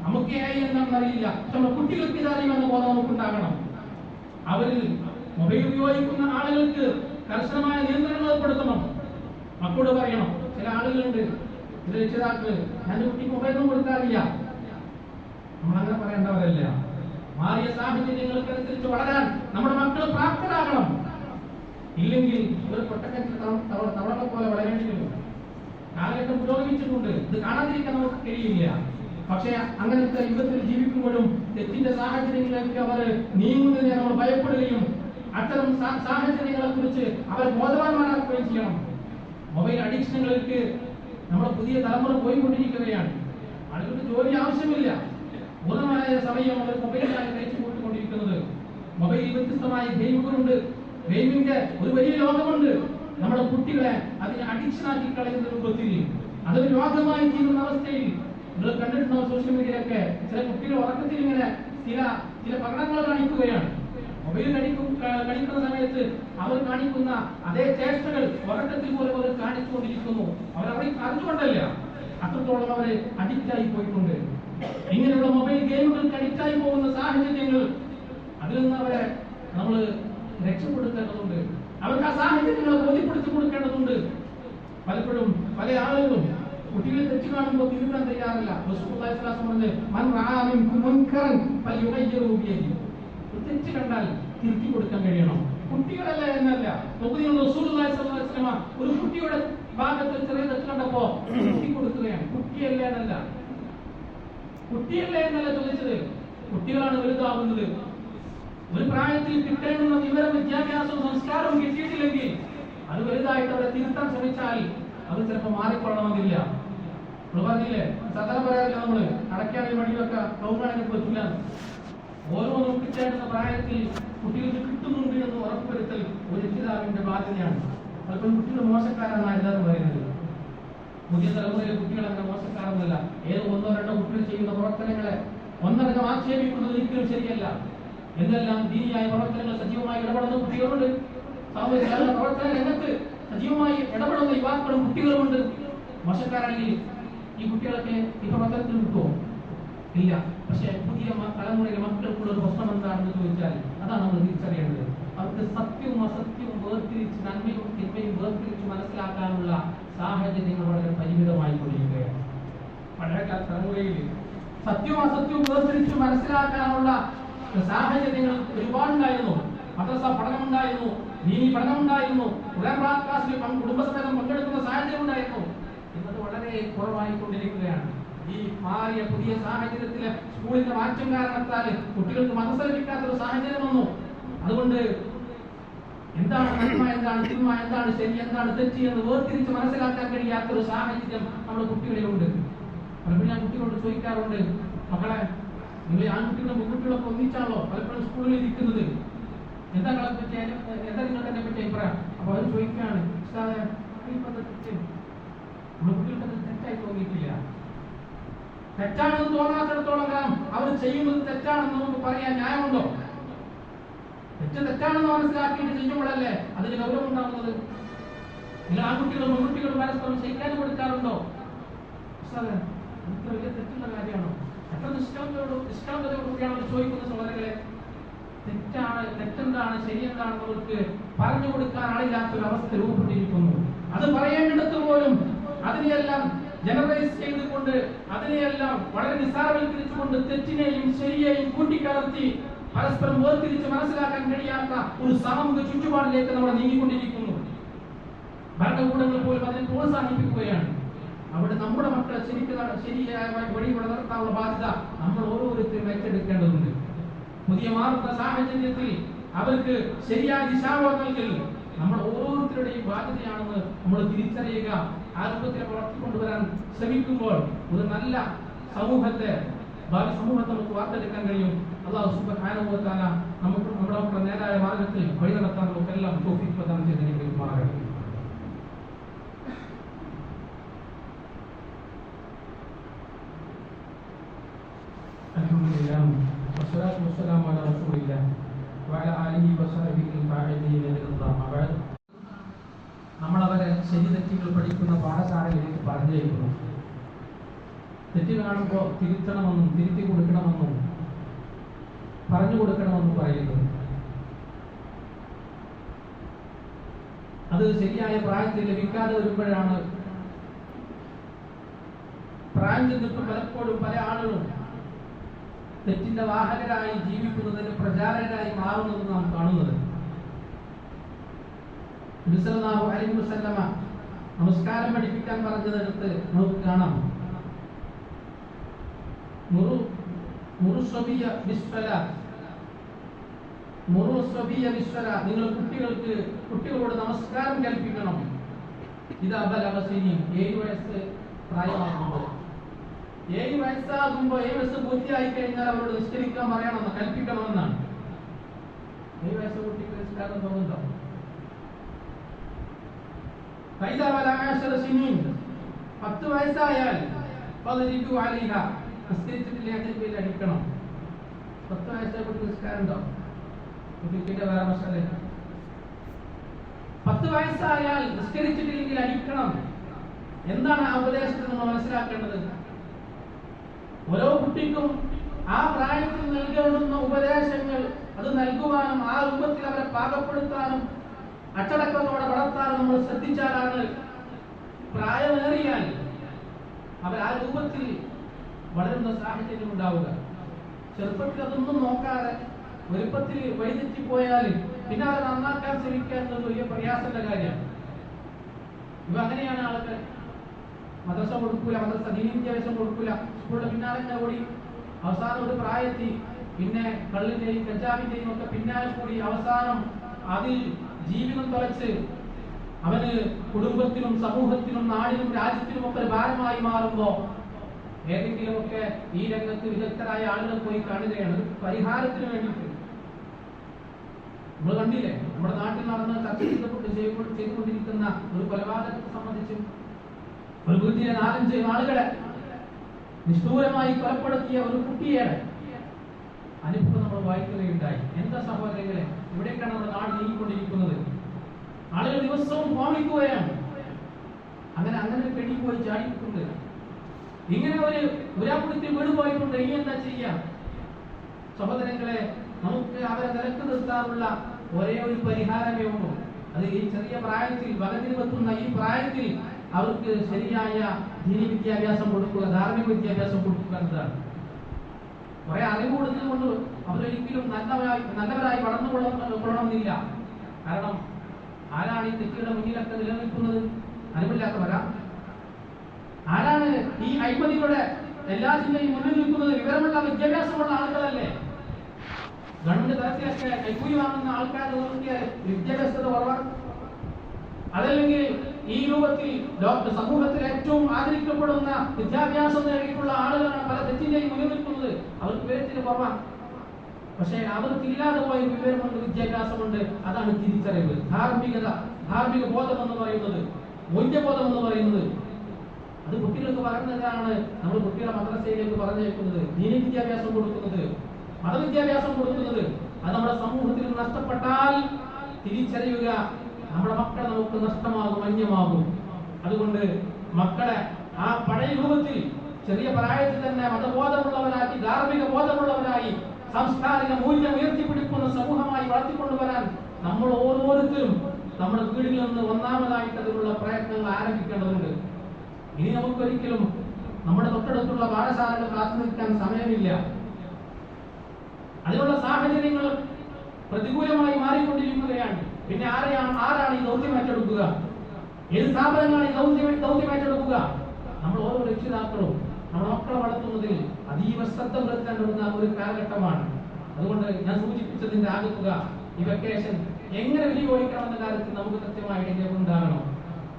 [SPEAKER 1] നമുക്ക് എ ഐ എന്താണെന്ന് അറിയില്ല. പക്ഷെ നമ്മുടെ കുട്ടികൾക്ക് ഇത് എന്ന ബോധം നമുക്കുണ്ടാകണം. അവരിൽ മൊബൈൽ ഉപയോഗിക്കുന്ന ആളുകൾക്ക് കർശനമായ നിയന്ത്രണങ്ങൾ ഏർപ്പെടുത്തണം. മക്കളോട് പറയണം ചില ആളുകളുണ്ട്. ചില രക്ഷിതാക്കൾ ഞാൻ കുട്ടിക്ക് മൊബൈൽ ഒന്നും കൊടുക്കാറില്ല. നമ്മളങ്ങനെ പറയേണ്ടവരല്ല. മാറിയ സാഹചര്യങ്ങൾക്കനുസരിച്ച് വളരാൻ നമ്മുടെ മക്കൾ പ്രാപ്തരാകണം. ഇല്ലെങ്കിൽ ഒരു പൊട്ടക്കറ്റിൽ തവളകളെ പോലെ വളരേണ്ടി വരും കാലഘട്ടം പുരോഗമിച്ചിട്ടുണ്ട്. ഇത് കാണാതിരിക്കാൻ നമുക്ക് കഴിയില്ല. പക്ഷേ അങ്ങനത്തെ യുഗത്തിൽ ജീവിക്കുമ്പോഴും തെറ്റിന്റെ സാഹചര്യങ്ങളിലേക്ക് അവർ നീങ്ങുന്നതിനെ നമ്മൾ ഭയപ്പെടുകയും അത്തരം സാഹചര്യങ്ങളെ കുറിച്ച് അവർ ബോധവാന്മാരാക്കുകയും ചെയ്യണം. മൊബൈൽ അഡിക്ഷനുകളിലേക്ക് നമ്മുടെ പുതിയ തലമുറ പോയിക്കൊണ്ടിരിക്കുകയാണ്. ആളുകൾക്ക് ജോലി ആവശ്യമില്ല. പൂർണമായ സമയം അവർ മൊബൈലിലാണ് കഴിച്ചു കൂട്ടിക്കൊണ്ടിരിക്കുന്നത് മൊബൈലിൽ വ്യത്യസ്തമായ ഗെയിമുകളുണ്ട്. ഗെയിമിന്റെ ഒരു വലിയ ലോകമുണ്ട്. നമ്മുടെ കുട്ടികളെ അതിനെ അഡിക്ഷനാക്കി കളയുന്ന രൂപത്തിൽ അതൊരു രോഗമായി തീരുന്ന അവസ്ഥയിൽ നിങ്ങൾ കണ്ടിട്ടുണ്ടോ സോഷ്യൽ മീഡിയയിലൊക്കെ? ചില കുട്ടികൾ ഉറക്കത്തിൽ ഇങ്ങനെ ചില ചില പ്രകടനങ്ങൾ കാണിക്കുകയാണ്. മൊബൈൽ കടിക്കും കടിക്കുന്ന സമയത്ത് അവർ കാണിക്കുന്ന അതേ ചേഷ്ടകൾ ഉറക്കത്തിൽ പോലും അവർ കാണിച്ചുകൊണ്ടിരിക്കുന്നു. അവർ അവിടെ അറിഞ്ഞുകൊണ്ടല്ല. അത്രത്തോളം അവർ അഡിക്റ്റായി പോയിട്ടുണ്ട്. ഇങ്ങനെയുള്ള മൊബൈൽ ഗെയിമുകൾ അഡിക്റ്റ് പോകുന്ന സാഹചര്യങ്ങൾ അതിൽ നിന്ന് അവരെ നമ്മൾ രക്ഷപ്പെടുത്തേണ്ടതുണ്ട്. അവർക്ക് ആ സാഹചര്യങ്ങൾ ബോധ്യപ്പെടുത്തി കൊടുക്കേണ്ടതുണ്ട്. പലപ്പോഴും പല ആളുകളും കുട്ടികളെ തെറ്റ് കാണുമ്പോൾ തിരുത്താൻ തയ്യാറില്ല. തെറ്റ് കണ്ടാൽ തിരുത്തി കൊടുക്കാൻ കഴിയണം. കുട്ടികളല്ല എന്നല്ല. ഒരു കുട്ടിയുടെ ഭാഗത്ത് ചെറിയ തെറ്റ് കണ്ടപ്പോ തിരുത്തി കൊടുക്കുകയാണ്. കുട്ടിയല്ല എന്നല്ല. കുട്ടിയല്ലേ എന്നല്ല ചോദിച്ചത്? കുട്ടികളാണ് വലുതാവുന്നത്. ഒരു പ്രായത്തിൽ കിട്ടേണ്ടുന്ന വിവരം വിദ്യാഭ്യാസവും സംസ്കാരവും കിട്ടിയിട്ടില്ലെങ്കിൽ അത് വലുതായിട്ട് അവരെ തിരുത്താൻ ശ്രമിച്ചാൽ അത് ചിലപ്പോൾ മാറിക്കൊള്ളണമെന്നില്ല. നമ്മൾ പറഞ്ഞില്ലേ? സാധാരണ പറയാറില്ല നമ്മൾ? അടയ്ക്കാണെങ്കിൽ വഴിയൊക്കെ കൗമാണെങ്കിൽ പറ്റില്ല. ഓരോ നോക്കിച്ചേണ്ടുന്ന പ്രായത്തിൽ കുട്ടികൾക്ക് കിട്ടുന്നുണ്ട് എന്ന് ഉറപ്പുവരുത്തൽ ഒരു രക്ഷിതാവിന്റെ ബാധ്യതയാണ്. പലപ്പോഴും കുട്ടികൾ മോശക്കാരാണ് എല്ലാവരും പറയുന്നത്. പുതിയ തലമുറയിലെ കുട്ടികൾ അങ്ങനെ മോശക്കാരൊന്നുമല്ല. ഏതോ ഒന്നോ രണ്ടോ കുട്ടികൾ ചെയ്യുന്ന പ്രവർത്തനങ്ങളെ ഒന്നടങ്കം ആക്ഷേപിക്കുന്നത് ഒരിക്കലും ശരിയല്ല. എന്തെല്ലാം ദീനിയായ പ്രവർത്തനങ്ങൾ സജീവമായി ഇടപെടുന്ന കുട്ടികളുണ്ട്? സാമൂഹിക പ്രവർത്തന രംഗത്ത് സജീവമായി ഇടപെടുന്ന യുവാക്കളും കുട്ടികളുമുണ്ട്. മോശക്കാരാണെങ്കിൽ ഈ കുട്ടികളൊക്കെ ഈ പ്രവർത്തനത്തിൽ കിട്ടുമോ ഇല്ല. പക്ഷേ പുതിയ തലമുറയിലെ മക്കൾക്കുള്ള ഒരു പ്രശ്നം എന്താണെന്ന് ചോദിച്ചാൽ അതാണ് നമ്മൾ തിരിച്ചറിയേണ്ടത്. അവർക്ക് സത്യവും അസത്യവും വേർതിരിച്ച് നന്മയും തിന്മയും വേർതിരിച്ച് മനസ്സിലാക്കാനുള്ള സാഹചര്യങ്ങൾ വളരെ പരിമിതമായി കൊണ്ടിരിക്കുകയാണ് പഴയകാല തലമുറയിൽ സത്യവും അസത്യവും വേർതിരിച്ച് മനസ്സിലാക്കാനുള്ള സാഹചര്യങ്ങൾ ഒരുപാടുണ്ടായിരുന്നു. മദ്രസ പഠനമുണ്ടായിരുന്നു ദീനി പഠനമുണ്ടായിരുന്നു ഖുർആൻ ക്ലാസ്സിൽ കുടുംബസമേതം പങ്കെടുക്കുന്ന സാഹചര്യം ഉണ്ടായിരുന്നു ഇന്നത് വളരെ കുറവായി കൊണ്ടിരിക്കുകയാണ് ഈ മാറിയ പുതിയ സാഹചര്യത്തിലെ സ്കൂളിന്റെ മാറ്റം കാരണത്താൽ കുട്ടികൾക്ക് മനസ്സ് ലഭിക്കാത്ത ഒരു സാഹചര്യം വന്നു. അതുകൊണ്ട് എന്താണ് നന്മ എന്താണ് തിന്മ എന്താണ് ശരി എന്താണ് തെറ്റ് എന്ന് വേർതിരിച്ച് മനസ്സിലാക്കാൻ കഴിയാത്ത ഒരു സാഹചര്യം നമ്മുടെ കുട്ടികളിലുണ്ട്. പലപ്പോഴും ഞാൻ കുട്ടികളോട് ചോദിക്കാറുണ്ട് മക്കളെ നിങ്ങൾ ആൺകുട്ടികളും പെൺകുട്ടികളൊക്കെ ഒന്നിച്ചാണല്ലോ പലപ്പോഴും സ്കൂളിൽ ഇരിക്കുന്നത്. എന്താ നിങ്ങളെ പറ്റി? എന്താ നിങ്ങൾക്ക് എന്നെ പറ്റി അഭിപ്രായം? അപ്പൊ അവർ ചോദിക്കുകയാണ് തെറ്റായി തോന്നിയിട്ടില്ല. തെറ്റാണെന്ന് തോന്നാത്തിടത്തോളം അവർ ചെയ്യുന്നത് തെറ്റാണെന്ന് നമുക്ക് പറയാൻ ന്യായമുണ്ടോ? തെറ്റ് തെറ്റാണെന്ന് മനസ്സിലാക്കിയിട്ട് ചെയ്യുമ്പോഴല്ലേ അതിന് ഗൗരവം ഉണ്ടാകുന്നത് നിങ്ങൾ ആൺകുട്ടികളും പെൺകുട്ടികളും പരസ്പരം ശരിക്കാൻ കൊടുക്കാറുണ്ടോ? ഇത്ര വലിയ തെറ്റുള്ള കാര്യമാണോ? എത്ര നിഷ്കളങ്കയോട് നിഷ്കളങ്കതയോടുകൂടിയാണ് ചോദിക്കുന്ന സഹോദരങ്ങളെ തെറ്റാണ് തെറ്റെന്താണ് ശരിയെന്താണെന്ന് അവർക്ക് പറഞ്ഞു കൊടുക്കാൻ ആളില്ലാത്തൊരു അവസ്ഥ രൂപപ്പെട്ടിരിക്കുന്നു. അത് പറയേണ്ടിടത്ത് പോലും അതിനെയെല്ലാം ജനറലൈസ് ചെയ്തുകൊണ്ട് അതിനെയെല്ലാം വളരെ നിസ്സാരവൽക്കരിച്ചുകൊണ്ട് തെറ്റിനെയും ശരിയെയും കൂട്ടിക്കലർത്തി പരസ്പരം വേർതിരിച്ച് മനസ്സിലാക്കാൻ കഴിയാത്ത ഒരു സാമൂഹിക ചുറ്റുപാടിലേക്ക് നമ്മൾ നീങ്ങിക്കൊണ്ടിരിക്കുന്നു. ഭരണകൂടങ്ങൾ പോലും അതിനെ പ്രോത്സാഹിപ്പിക്കുകയാണ്. അവിടെ നമ്മുടെ മക്കളെ ശരിക്കും ശരിയായ വഴികൂടെ നടത്താനുള്ള ബാധ്യത നമ്മൾ ഓരോരുത്തരും ഏറ്റെടുക്കേണ്ടതുണ്ട്. പുതിയ മാറുന്ന സാഹചര്യത്തിൽ അവർക്ക് ശരിയായ ദിശാബോധം നമ്മൾ ഓരോരുത്തരുടെയും ബാധ്യതയാണെന്ന് നമ്മൾ തിരിച്ചറിയുക ആ രൂപത്തിൽ വളർത്തിക്കൊണ്ടുവരാൻ ശ്രമിക്കുമ്പോൾ ഒരു നല്ല സമൂഹത്തെ ഭാവി സമൂഹത്തെ നമുക്ക് വാർത്തെടുക്കാൻ കഴിയും അള്ളാഹു സുബ്ഹാനഹു നമുക്ക് നമ്മുടെ മക്കളെ നേരായ മാർഗത്തിൽ വഴി നടത്താൻ നമുക്കെല്ലാം തോഫിക്ക് പ്രദാനം ചെയ്ത് അനുഗ്രഹിക്കുമാറാകട്ടെ الحمد لله والصلاة والسلام على رسول الله وعلى آله وصحبه الفاعلين لله ما بعد നമ്മൾ അവരെ ശരി തെറ്റുകൾ പഠിക്കുന്ന പാഠശാലയിലേക്ക് പറഞ്ഞേക്കുന്നു തെറ്റ് കാണുമ്പോൾ തിരുത്തണമെന്നും തിരുത്തി കൊടുക്കണമെന്നും പറഞ്ഞു കൊടുക്കണമെന്നും പറയുന്നു അത് ശരിയായ പ്രായത്തിൽ ലഭിക്കാതെ വരുമ്പോഴാണ് പ്രായം ചെന്നിട്ട് പലപ്പോഴും പല ആളുകളും തെറ്റിന്റെ വാഹകരായി ജീവിക്കുന്നതിന് പ്രചാരകരായി മാറുന്നത് നാം കാണുന്നത്. നമസ്കാരം പഠിപ്പിക്കാൻ പറഞ്ഞതെടുത്ത് നമുക്ക് കാണാം. നിങ്ങൾ കുട്ടികൾക്ക് കുട്ടികളോട് നമസ്കാരം കൽപ്പിക്കണം. ഇത് അബലവസിനി ഏഴ് വയസ്സ് പ്രായമാകുമ്പോൾ. ഏഴ് വയസ്സാകുമ്പോൾ ഏഴ് വയസ്സ് പൂർത്തിയായി കഴിഞ്ഞാൽ അവരോട് നിസ്കരിക്കാൻ പറയണമെന്ന് കൽപ്പിക്കണമെന്നാണ്. ഏഴ് വയസ്സ് കുട്ടിക്ക് നിസ്കാരം തോന്നുന്നുണ്ടോ? സിനീൻ. പത്ത് വയസ്സായാൽ പതിരിക്കുക അലിഹ. നിസ്കരിച്ചിട്ടില്ല അതിന് പേരിൽ അടിക്കണം. പത്ത് കുട്ടി നിസ്കാരം ഉണ്ടോ കുട്ടിക്കിന്റെ വേറെ മസാല പത്ത് വയസ്സായാൽ നിസ്കരിച്ചിട്ടില്ലെങ്കിൽ അടിക്കണം. എന്താണ് ആ ഉപദേശത്തിൽ നമ്മൾ മനസ്സിലാക്കേണ്ടത്? ഓരോ കുട്ടിക്കും ആ പ്രായത്തിൽ നൽകേണ്ടുന്ന ഉപദേശങ്ങൾ അത് നൽകുവാനും ആ രൂപത്തിൽ അവരെ പാകപ്പെടുത്താനും അച്ചടക്കത്തോടെ വളർത്താനും നമ്മൾ ശ്രദ്ധിച്ചാലാണ് പ്രായമേറിയാൽ അവർ ആ രൂപത്തിൽ വളരുന്ന സാഹചര്യം ഉണ്ടാവുക. ചെറുപ്പത്തിൽ അതൊന്നും നോക്കാതെ വലുപ്പത്തിൽ വഴിതെറ്റിപ്പോയാൽ പിന്നെ അത് നന്നാക്കാൻ ശ്രമിക്കുക എന്നത് വലിയ പ്രയാസമുള്ള കാര്യമാണ്. ഇവ അങ്ങനെയാണ് ആളുകൾ. മദ്രസ കൊടുക്കൂല മദ്രസ ദീനി വിദ്യാഭ്യാസം കൊടുക്കൂല സ്കൂളിന്റെ പിന്നാലെ തന്നെ ഓടി അവസാനം ഒരു പ്രായത്തിൽ പിന്നെ കള്ളിന്റെയും കഞ്ചാവിന്റെയും ഒക്കെ പിന്നാലെ കൂടി അവസാനം അതിൽ ജീവിതം തളച്ച് അവന് കുടുംബത്തിനും സമൂഹത്തിനും നാടിനും രാജ്യത്തിനും ഒക്കെ ഭാരമായി മാറുമ്പോ ഏതെങ്കിലുമൊക്കെ ഈ രംഗത്ത് വിദഗ്ധരായ ആളുകൾ പോയി കാണുകയാണ്. ഒരു പരിഹാരത്തിന് വേണ്ടിയിട്ട്. നമ്മൾ കണ്ടില്ലേ? നമ്മുടെ നാട്ടിൽ നടന്ന് ചർച്ച ചെയ്തപ്പെട്ട് ചെയ്യുമ്പോൾ ചെയ്തുകൊണ്ടിരിക്കുന്ന ഒരു കൊലപാതകത്തെ സംബന്ധിച്ച് ഒരു വീട്ടിലെ നാലഞ്ച് ആളുകളെ നിഷ്ഠൂരമായി കൊലപ്പെടുത്തിയ ഒരു കുട്ടിയെ അനുഭവം നമ്മൾ വായിക്കുകയുണ്ടായി. എന്താ സഹോദരങ്ങളെ? ഇവിടേക്കാണ് നമ്മുടെ നാട് നീങ്ങിക്കൊണ്ടിരിക്കുന്നത്. ആളുകൾ ദിവസവും ഫോണിക്കുകയാണ് അങ്ങനെ അങ്ങനെ പെണ്ണി പോയി ചാടിയിട്ടുണ്ട്. ഇങ്ങനെ ഒരു ഉരാപ്പിടുത്തി വീട് പോയിട്ടുണ്ട്. ഇനി എന്താ ചെയ്യാം? സഹോദരങ്ങളെ നമുക്ക് അവരെ നിലയ്ക്ക് നിർത്താനുള്ള ഒരേ ഒരു പരിഹാരമേ ഉള്ളൂ. അത് ഈ ചെറിയ പ്രായത്തിൽ വകതിരുവെത്തുന്ന ഈ പ്രായത്തിൽ അവർക്ക് ശരിയായ ദീനി വിദ്യാഭ്യാസം കൊടുക്കുക ധാർമ്മിക വിദ്യാഭ്യാസം കൊടുക്കുക എന്നതാണ്. കുറെ അറിവ് കൊടുത്തത് കൊണ്ട് അവരൊരിക്കലും നല്ലവരായി നല്ലവരായി വളർന്നു കൊള്ളണം കൊള്ളണമെന്നില്ല. കാരണം ആരാണ് ഈ തെറ്റുകളുടെ മുന്നിലൊക്കെ നിലനിൽക്കുന്നത്? അറിവില്ലാത്തവരാ? ആരാണ് ഈ അഴിമതികളുടെ എല്ലാ ജില്ലയും മുന്നിൽ നിൽക്കുന്നത്? വിവരമുള്ള വിദ്യാഭ്യാസമുള്ള ആളുകളല്ലേ? ഗവൺമെന്റ് തലത്തിലൊക്കെ കൈക്കൂലി വാങ്ങുന്ന നോക്കിയാൽ വിദ്യാഭ്യാസത കുറവാണ്. അതല്ലെങ്കിൽ ഈ രൂപത്തിൽ സമൂഹത്തിൽ ഏറ്റവും ആദരിക്കപ്പെടുന്ന വിദ്യാഭ്യാസം നേടിയിട്ടുള്ള ആളുകളാണ് പല തെറ്റിന്റെയും മുന്നിൽ നിൽക്കുന്നത്. അവർക്ക് വിവരത്തിന് കുറവാണ്. പക്ഷേ അവർക്ക് ഇല്ലാതെ പോയ വിവരമുണ്ട് വിദ്യാഭ്യാസമുണ്ട്. അതാണ് തിരിച്ചറിവ്. ധാർമ്മികത ധാർമ്മിക ബോധം എന്ന് പറയുന്നത് മൂല്യബോധം എന്ന് പറയുന്നത് അത് കുട്ടികൾക്ക് പറയുന്നതാണ് നമ്മൾ കുട്ടികളെ മദ്രസയിലേക്ക് പറഞ്ഞേക്കുന്നത് ദീന വിദ്യാഭ്യാസം കൊടുക്കുന്നത്. മതവിദ്യാഭ്യാസം കൊടുക്കുന്നത്. അത് നമ്മുടെ സമൂഹത്തിൽ നഷ്ടപ്പെട്ടാൽ തിരിച്ചറിയുക. നമ്മുടെ മക്കളെ നമുക്ക് നഷ്ടമാകും അന്യമാകും. അതുകൊണ്ട് മക്കളെ ആ പഴയ രൂപത്തിൽ ചെറിയ പ്രായത്തിൽ തന്നെ മതബോധമുള്ളവരാക്കി ധാർമ്മിക ബോധമുള്ളവരായി സാംസ്കാരിക മൂല്യം ഉയർത്തിപ്പിടിക്കുന്ന സമൂഹമായി വളർത്തിക്കൊണ്ടുവരാൻ നമ്മൾ ഓരോരുത്തരും നമ്മുടെ വീടിൽ നിന്ന് ഒന്നാമതായിട്ട് അതിനുള്ള പ്രയത്നങ്ങൾ ആരംഭിക്കേണ്ടതുണ്ട്. ഇനി നമുക്കൊരിക്കലും നമ്മുടെ തൊട്ടടുത്തുള്ള പാഠശാലകൾ കാത്തു സമയമില്ല. അതിനുള്ള സാഹചര്യങ്ങൾ പ്രതികൂലമായി മാറിക്കൊണ്ടിരിക്കുകയാണ്. പിന്നെ ആരെയാണ് ആരാണ് ഈ ദൗത്യം ഏറ്റെടുക്കുക? ഏത് സ്ഥാപനങ്ങളാണ് ഈ ദൗത്യം ദൗത്യം ഏറ്റെടുക്കുക? നമ്മൾ ഓരോ രക്ഷിതാക്കളും നമ്മുടെ മക്കളെ വളർത്തുന്നതിൽ അതീവ ശ്രദ്ധ പുലർത്തേണ്ടുന്ന ഒരു കാലഘട്ടമാണ്. അതുകൊണ്ട് ഞാൻ സൂചിപ്പിച്ചതിന്റെ ആകുക ഈ വെക്കേഷൻ എങ്ങനെ വിനിയോഗിക്കണമെന്ന കാര്യത്തിൽ നമുക്ക് കൃത്യമായ ഐഡിയ ഉണ്ടാകണം.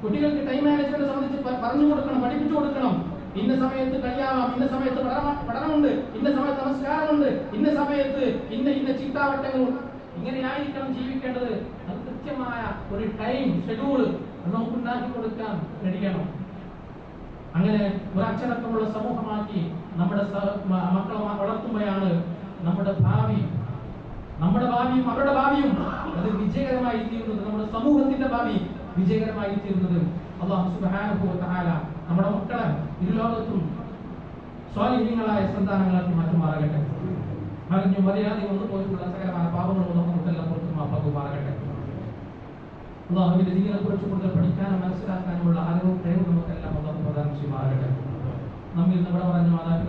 [SPEAKER 1] കുട്ടികൾക്ക് ടൈം മാനേജ്മെന്റ് സംബന്ധിച്ച് പറഞ്ഞു കൊടുക്കണം പഠിപ്പിച്ചു കൊടുക്കണം. ഇന്ന സമയത്ത് കളിയാവാം ഇന്ന സമയത്ത് പഠന- പഠനമുണ്ട് ഇന്ന സമയത്ത് നമസ്കാരമുണ്ട് ഇന്ന സമയത്ത് ഇന്ന ഇന്ന ചിട്ടാവട്ടങ്ങൾ ഇങ്ങനെയായിരിക്കണം ജീവിക്കേണ്ടത്. അത് കൃത്യമായ ഒരു ടൈം ഷെഡ്യൂൾ നമുക്ക് ഉണ്ടാക്കി കൊടുക്കാൻ കഴിയണം അങ്ങനെ ഒരു അച്ചടക്കമുള്ള സമൂഹമാക്കി നമ്മുടെ മക്കളെ വളർത്തുമ്പോഴാണ് നമ്മുടെ ഭാവി നമ്മുടെ ഭാവിയും അവരുടെ ഭാവിയും അത് വിജയകരമായി തീരുന്നത്. നമ്മുടെ സമൂഹത്തിന്റെ ഭാവി വിജയകരമായി തീരുന്നത് അള്ളാഹു തആല നമ്മുടെ മക്കളെ ഇരുലോകത്തും സ്വാലിഹ്യങ്ങളായ സന്താനങ്ങളാക്കി മാറ്റുമാറാകട്ടെ. മറിഞ്ഞു മര്യാദ വന്നു പോയിട്ടുള്ള സകലമായ പാപങ്ങളും നമുക്കെല്ലാം പുറത്തു മാപ്പാക്കുമാറാകട്ടെ അള്ളാഹുവിന്റെ ദീനെ കുറിച്ച് കൂടുതൽ പഠിക്കാനും മനസ്സിലാക്കാനുമുള്ള അറിവും പ്രേമവും നമുക്കെല്ലാം അള്ളാഹു പ്രദാനം ചെയ്യുമാറാകട്ടെ. നമ്മിൽ നമ്മുടെ പറഞ്ഞ മാതാപിതാക്കൾ